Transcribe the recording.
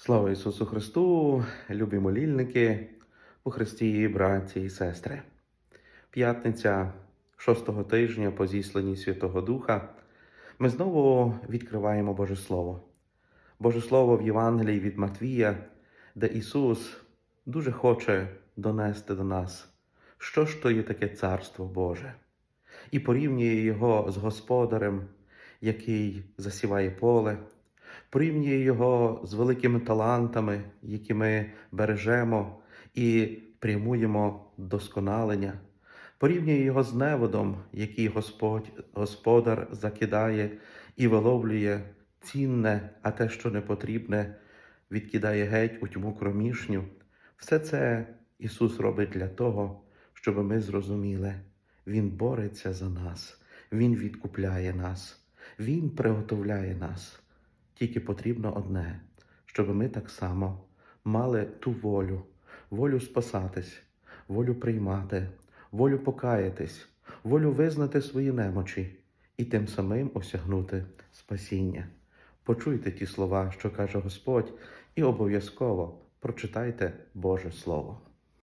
Слава Ісусу Христу, любі молільники у Христі, браті і сестри. П'ятниця шостого тижня по зісланні Святого Духа ми знову відкриваємо Боже Слово. Боже Слово в Євангелії від Матвія, де Ісус дуже хоче донести до нас, що ж то є таке Царство Боже, і порівнює його з Господарем, який засіває поле, порівнює його з великими талантами, які ми бережемо і прямуємо досконалення, порівнює його з неводом, який Господь, Господар закидає і виловлює цінне, а те, що не потрібне, відкидає геть у тьму кромішню. Все це Ісус робить для того, щоб ми зрозуміли, Він бореться за нас, Він відкупляє нас, Він приготовляє нас. Тільки потрібно одне, щоб ми так само мали ту волю, волю спасатись, волю приймати, волю покаятись, волю визнати свої немочі і тим самим осягнути спасіння. Почуйте ті слова, що каже Господь, і обов'язково прочитайте Боже Слово.